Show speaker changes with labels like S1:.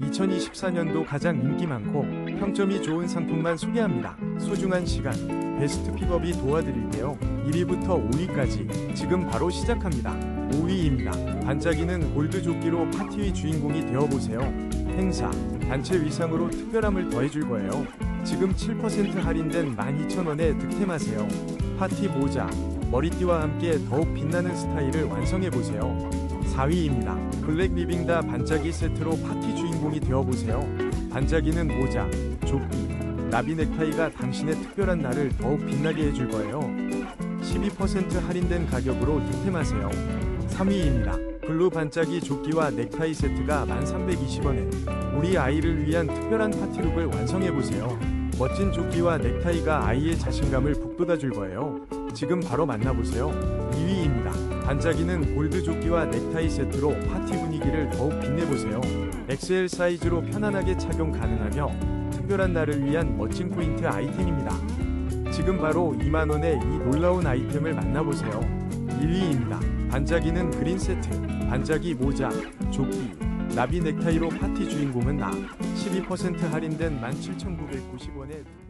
S1: 2024년도 가장 인기 많고 평점이 좋은 상품만 소개합니다. 소중한 시간, 베스트 픽업이 도와드릴게요. 1위부터 5위까지 지금 바로 시작합니다. 5위입니다. 반짝이는 골드 조끼로 파티의 주인공이 되어보세요. 행사, 단체 위상으로 특별함을 더해줄 거예요. 지금 7% 할인된 12,000원에 득템하세요. 파티 모자, 머리띠와 함께 더욱 빛나는 스타일을 완성해보세요. 4위입니다. 블랙 리빙다 반짝이 세트로 파티 주인공이 되어보세요. 반짝이는 모자, 조끼, 나비 넥타이가 당신의 특별한 날을 더욱 빛나게 해줄 거예요. 12% 할인된 가격으로 득템하세요. 3위입니다. 블루 반짝이 조끼와 넥타이 세트가 1320원에 우리 아이를 위한 특별한 파티룩을 완성해보세요. 멋진 조끼와 넥타이가 아이의 자신감을 북돋아줄 거예요. 지금 바로 만나보세요. 2위입니다. 반짝이는 골드 조끼와 넥타이 세트로 파티 분위기를 더욱 빛내보세요. XL 사이즈로 편안하게 착용 가능하며 특별한 날을 위한 멋진 포인트 아이템입니다. 지금 바로 2만원의 이 놀라운 아이템을 만나보세요. 1위입니다. 반짝이는 그린 세트, 반짝이 모자, 조끼, 나비 넥타이로 파티 주인공은 나. 12% 할인된 17,990원에